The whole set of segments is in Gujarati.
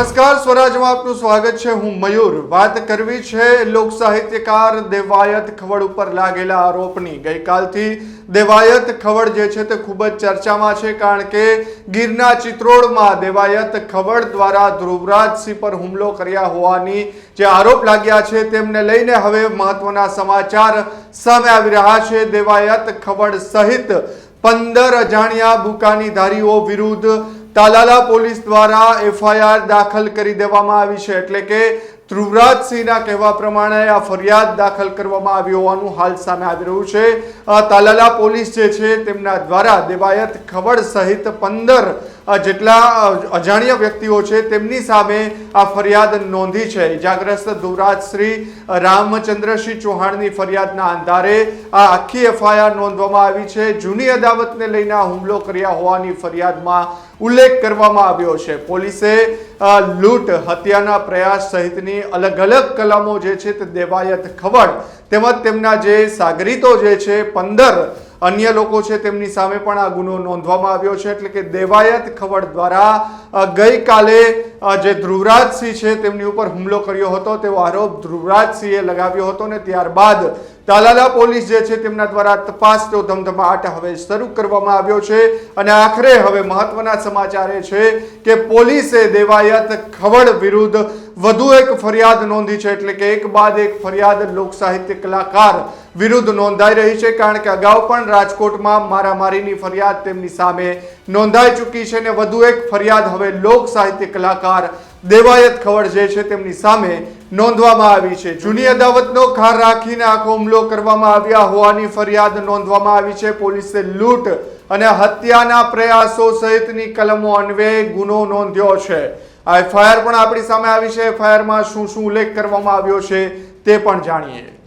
નમસ્કાર, સ્વરાજમાં આપનું સ્વાગત છે. હું મયુર. વાત કરવી છે લોક સાહિત્યકાર દેવાયત ખવડ ઉપર લાગેલા આરોપની. ગઈકાલથી દેવાયત ખવડ જે છે તે ખૂબ જ ચર્ચામાં છે, કારણ કે ગીરના ચિત્રોડમાં દેવાયત ખવડ દ્વારા ધ્રુવરાજસિંહ પર હુમલો કર્યા હોવાની જે આરોપ લાગ્યા છે, તેમને લઈને હવે મહત્વના સમાચાર સામે આવી રહ્યા છે. દેવાયત ખવડ સહિત પંદર અજાણ્યા બુકાની ધારીઓ વિરુદ્ધ તાલાલા પોલીસ દ્વારા એફઆઈઆર દાખલ કરી દેવામાં આવી છે. એટલે કે ધ્રુવરાજસિંહના કહેવા પ્રમાણે આ ફરિયાદ દાખલ કરવામાં આવી હોવાનું હાલ સામે આવી રહ્યું છે. તાલાલા પોલીસ જે છે, તેમના દ્વારા દેવાયત ખવડ સહિત પંદર જેટલા અજાણ્યા વ્યક્તિઓ છે, તેમની સામે આ ફરિયાદ નોંધી છે. ઇજાગ્રસ્ત ધ્રુવરાજશ્રી રામચંદ્રસિંહ ચૌહાણની ફરિયાદના આધારે આ આખી એફઆઈઆર નોંધવામાં આવી છે. જૂની અદાવતને લઈને આ હુમલો કર્યા હોવાની ફરિયાદમાં ઉલ્લેખ કરવામાં આવ્યો છે. પોલીસે લૂંટ, હત્યાના પ્રયાસ સહિતની અલગ અલગ કલમો જે છે તે દેવાયત ખવડ તેમજ તેમના જે સાગરીતો જે છે, પંદર અન્ય લોકો છે તેમની સામે પણ આ ગુનો નોંધવામાં આવ્યો છે. એટલે કે દેવાયત ખવડ દ્વારા ગઈકાલે જે ધ્રુવરાજસિંહ છે તેમની ઉપર હુમલો કર્યો હતો. તેવો આરોપ ધ્રુવરાજસિંહે લગાવ્યો હતો ને ત્યારબાદ તાલાલા પોલીસ જે છે તેમના દ્વારા તપાસનો ધમધમાટ હવે શરૂ કરવામાં આવ્યો છે. અને આખરે હવે મહત્વના સમાચાર એ છે કે પોલીસે દેવાયત ખવડ વિરુદ્ધ વધુ એક ફરિયાદ નોંધી છે. એટલે કે એક બાદ એક ફરિયાદ લોક સાહિત્ય કલાકાર વિરુદ્ધ નોંધાઈ રહી છે કારણ કે અગાઉ પણ રાજકોટમાં મારામારીની ફરિયાદ તેમની સામે નોંધાઈ ચૂકી છે અને વધુ એક ફરિયાદ હવે લોક સાહિત્ય કલાકાર દેવાયત ખવડ જે છે તેમની સામે નોંધવામાં આવી છે. જૂની અદાવતનો ખાર રાખીને આખો હુમલો કરવામાં આવ્યા હોવાની ફરિયાદ નોંધવામાં આવી છે. પોલીસે લૂંટ અને હત્યાના પ્રયાસો સહિતની કલમો અન્વયે ગુનો નોંધ્યો છે. આ એફઆઈઆર પણ આપણી સામે આવી છે. એફઆઈઆરમાં શું શું ઉલ્લેખ કરવામાં આવ્યો છે તે પણ જાણીએ.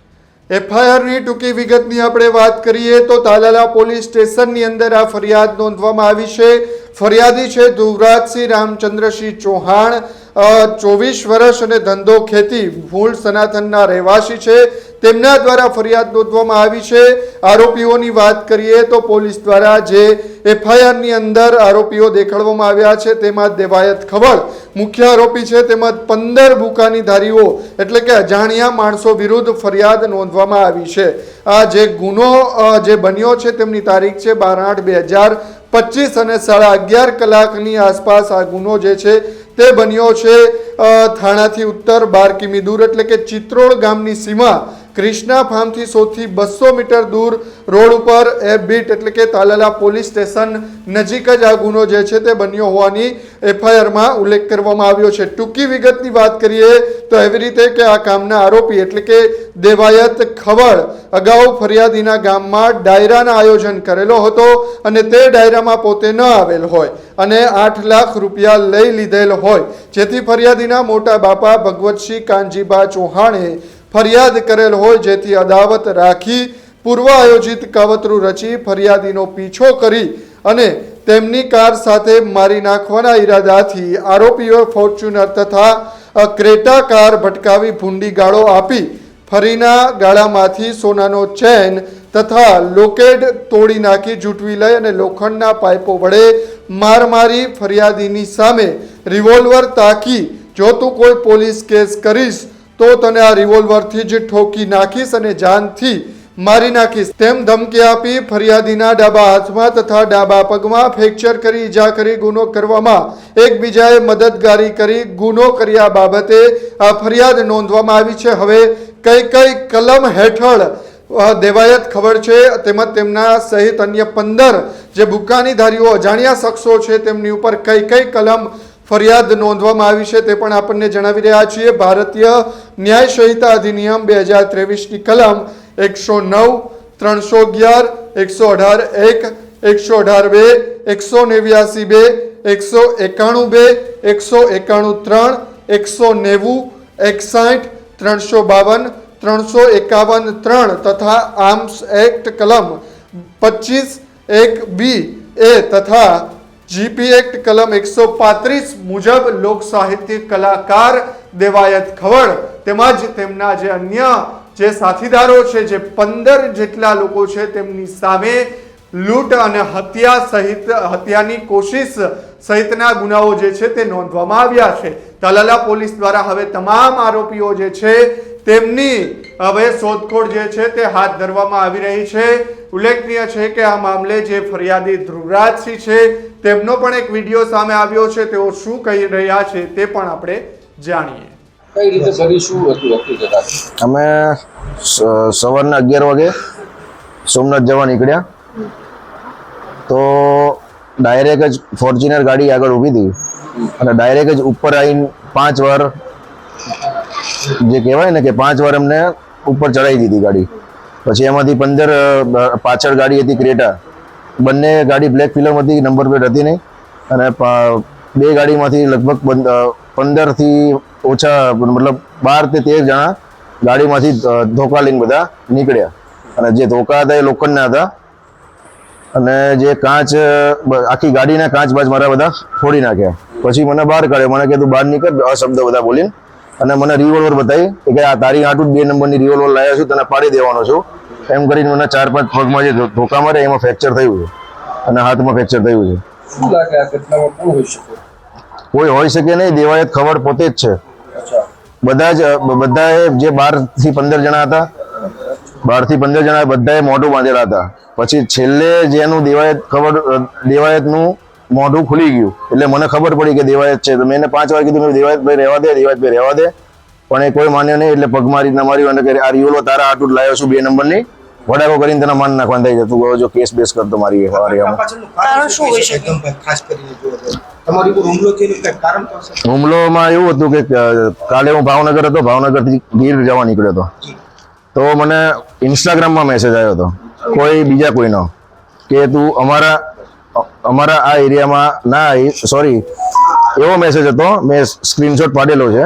એફઆઈઆરની ટૂંકી વિગતની આપણે વાત કરીએ તો તાલાલા પોલીસ સ્ટેશનની અંદર આ ફરિયાદ નોંધવામાં આવી છે. ફરિયાદી છે ધુવરાજસિંહ રામચંદ્રસિંહ ચૌહાણ. ચોવીસ વર્ષ અને ધંધો ખેતી, મૂળ સનાતનના રહેવાસી છે. તેમના દ્વારા ફરિયાદ નોંધવામાં આવી છે. આરોપીઓની વાત કરીએ તો પોલીસ દ્વારા જે એફઆઈઆરની અંદર આરોપીઓ દેખાડવામાં આવ્યા છે, તેમાં દેવાયત ખબર મુખ્ય આરોપી છે તેમજ પંદર બુકાની ધારીઓ એટલે કે અજાણ્યા માણસો વિરુદ્ધ ફરિયાદ નોંધવામાં આવી છે. આ જે ગુનો જે બન્યો છે તેમની તારીખ છે બાર આઠ બે હજાર પચીસ અને સાડા અગિયાર કલાકની આસપાસ આ ગુનો જે છે તે બન્યો છે થાણાથી ઉત્તર બાર કિમી દૂર એટલે કે ચિત્રોડ ગામની સીમા ક્રિષ્ના ફાર્મથી સૌથી બસો મીટર દૂર રોડ ઉપર એ બીટ એટલે કે તાલાલા પોલીસ સ્ટેશન નજીક જ આ ગુનો જે છે તે બન્યો હોવાની એફઆઈઆરમાં ઉલ્લેખ કરવામાં આવ્યો છે. ટૂંકી વિગતની વાત કરીએ તો એવી રીતે કે આ કામના આરોપી એટલે કે દેવાયત ખવડ અગાઉ ફરિયાદીના ગામમાં ડાયરાના આયોજન કરેલો હતો અને તે ડાયરામાં પોતે ન આવેલ હોય અને આઠ લાખ રૂપિયા લઈ લીધેલ હોય. જેથી ફરિયાદીના મોટા બાપા ભગવતસિંહ કાનજીબા ચૌહાણે ફરિયાદ કરેલ હોય જેથી અદાવત રાખી પૂર્વ આયોજિત કાવતરું રચી ફરિયાદીનો પીછો કરી અને તેમની કાર સાથે મારી નાખવાના ઈરાદાથી આરોપીઓ ફોર્ચ્યુનર તથા ક્રેટા કાર ભટકાવી ભૂંડી ગાળો આપી ફરીના ગાળામાંથી સોનાનો ચેન તથા લોકેટ તોડી નાખી જૂટવી લઈ અને લોખંડના પાઇપો વડે માર મારી ફરિયાદીની સામે રિવોલ્વર તાકી જો તું કોઈ પોલીસ કેસ કરીશ તો તને આ રિવોલ્વરથી જ ઠોકી નાખીશ અને જાનથી મારી નાખીશ. તેમ ધમકી આપી ફરિયાદીના ડાબા હાથમાં તથા ડાબા પગમાં ફ્રેક્ચર કરી, ઈજા કરી, ગુનો કરવામાં એકબીજાએ મદદગારી કરી, ગુનો કર્યા બાબતે આ ફરિયાદ નોંધવામાં આવી છે. હવે કઈ કઈ કલમ હેઠળ દેવાયત ખબર છે? તેમજ તેમના સહિત અન્ય પંદર જે બુકાનીધારીઓ અજાણ્યા શખ્સો છે, તેમની ઉપર કઈ કઈ કલમ ફરિયાદ નોંધવામાં આવી છે તે પણ આપણને જણાવી રહ્યા છીએ. ભારતીય ન્યાય સંહિતા અધિનિયમ બે હજાર ત્રેવીસની કલમ એકસો નવ, ત્રણસો અગિયાર, એકસો અઢાર એક, એકસો અઢાર બે, એકસો નેવ્યાસી બે, એકસો એકાણું બે, એકસો એકાણું ત્રણ, એકસો નેવું, એકસાઠ, ત્રણસો બાવન, ત્રણસો એકાવન ત્રણ તથા આર્મ્સ એક્ટ કલમ પચીસ એક બી એ તથા જીપી એક્ટ કલમ એકસો પાંત્રીસ મુજબ લોક સાહિત્ય કલાકાર દેવાયત ખવડ તેમજ તેમના જે અન્ય જે સાથીદારો છે, જે પંદર જેટલા લોકો છે, તેમની સામે લૂંટ અને હત્યા સહિત, હત્યાની કોશિશ સહિતના ગુનાઓ જે છે તે નોંધવામાં આવ્યા છે. તલાલા પોલીસ દ્વારા હવે તમામ આરોપીઓ જે છે તેમની હવે શોધખોળ જે છે તે હાથ ધરવામાં આવી રહી છે. ઉલ્લેખનીય છે કે આ મામલે જે ફરિયાદી ધ્રુવરાજસિંહ છે તેમનો પણ એક વીડિયો સામે આવ્યો છે તેઓ શું કહી રહ્યા છે તે પણ આપણે જાણીએ. કઈ રીતે કરી શું હતું હકીકત અમે સવારના અગિયાર વાગે સોમનાથ જવા નીકળ્યા. તો ડાયરેક્ટ જ ફોર્ચ્યુનર ગાડી આગળ ઊભી હતી. અને ડાયરેક્ટ જ ઉપર આવીને પાંચ વાર જે કહેવાય ને કે પાંચ વાર અમને ઉપર ચડાવી દીધી ગાડી. પછી એમાંથી પંદર પાછળ ગાડી હતી ક્રેટા. બંને ગાડી બ્લેક હતી નંબર પ્લેટ હતી નહીં. અને બે ગાડીમાંથી લગભગ પંદ- પંદરથી ઓછા, મતલબ બાર તે તેર જણા ગાડીમાંથી ધોકા લઈને બધા નીકળ્યા. અને જે ધોકા હતા એ લોખંડના હતા. અને જે કાચ આખી ગાડીના કાચ બાજ મારા બધા ફોડી નાખ્યા. પછી મને બહાર કાઢ્યો. મને કીધું, બહાર નીકળ શબ્દ બધા બોલીને. અને મને રિવોલ્વર બતાવી કે, આ તારી આટું બે નંબરની રિવોલ્વર લાવ્યા છું, તને પાડી દેવાનો છું. એમ કરીને મને ચાર પાંચ પગમાં જે ધોકા મારે એમાં ફ્રેક્ચર થયું છે. અને હાથમાં ફ્રેક્ચર થયું છે. શું લાગે આ ઘટનામાં કોણ હોઈ શકે? કોઈ હોઈ શકે નહીં દેવાયત ખબર પોતે જ છે. બધા જ બધાએ જે બારથી પંદર જણા હતા બારથી પંદર જણા બધાએ મોઢું બાંધેલા હતા. પછી છેલ્લે જેનું દેવાયત ખબર દેવાયતનું મોઢું ખુલી ગયું. એટલે મને ખબર પડી કે દેવાયત છે. તો મેં એને પાંચ વાર કીધું મેં દેવાયત ભાઈ રહેવા દે દેવાયત ભાઈ રહેવા દે. પણ એ કોઈ માન્યો નહીં એટલે પગમારી માર્યું અને કરી આ રિયોલો તારા આટલું જ લાવ્યો છું બે નંબરની. વડાકો કરીને તને માન નાખવાનું થઈ જતું. જો કેસ બેસ કરતો મારી મારી હુમલોમાં એવું હતું કે કાલે હું ભાવનગર હતો ભાવનગરથી ગીર જવા નીકળ્યો હતો. તો મને ઇન્સ્ટાગ્રામમાં મેસેજ આવ્યો હતો કોઈ બીજા કોઈનો કે તું અમારા અમારા આ એરિયામાં ના સોરી એવો મેસેજ હતો મેં સ્ક્રીનશોટ પાડેલો છે.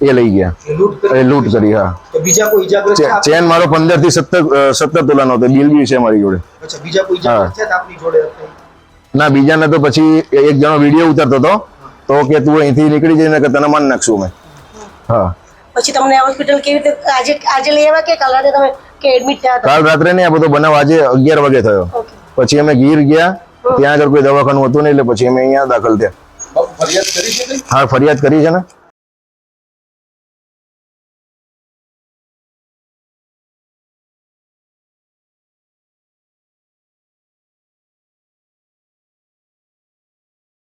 એ લઈ ગયા એ લૂંટ કરી એ લૂંટ કરી હા તો બીજા કોઈ ઈજાગ્રસ્ત ચે- થયા? ચેન મારો પંદરથી સત્તર સત્તર તોલાનો હતો બિલ બી છે મારી જોડે અચ્છા બીજા કોઈ ઈજાગ્રસ્ત થયા હતા આપની જોડે ના બીજાને તો પછી એક જણો વીડિયો ઉતારતો હતો તો કે તું અહીંથી નીકળી જઈને કે તને માન નાખશું અમે. હા. પછી તમને હોસ્પિટલ કેવી રીતે આજે આજે લઈ આવ્યા કે કાલ રાતે તમે કે એડમિટ થયા હતા? કાલ રાત્રે નહીં આ બધો બનાવ આજે અગિયાર વાગે થયો. ઓકે. પછી અમે ગીર ગયા ત્યાં આગળ કોઈ દવાખાનું હતું નહીં એટલે પછી અમે અહીંયા દાખલ થયા. બાપુ ફરિયાદ કરી છે કઈ? હા ફરિયાદ કરી છે ને.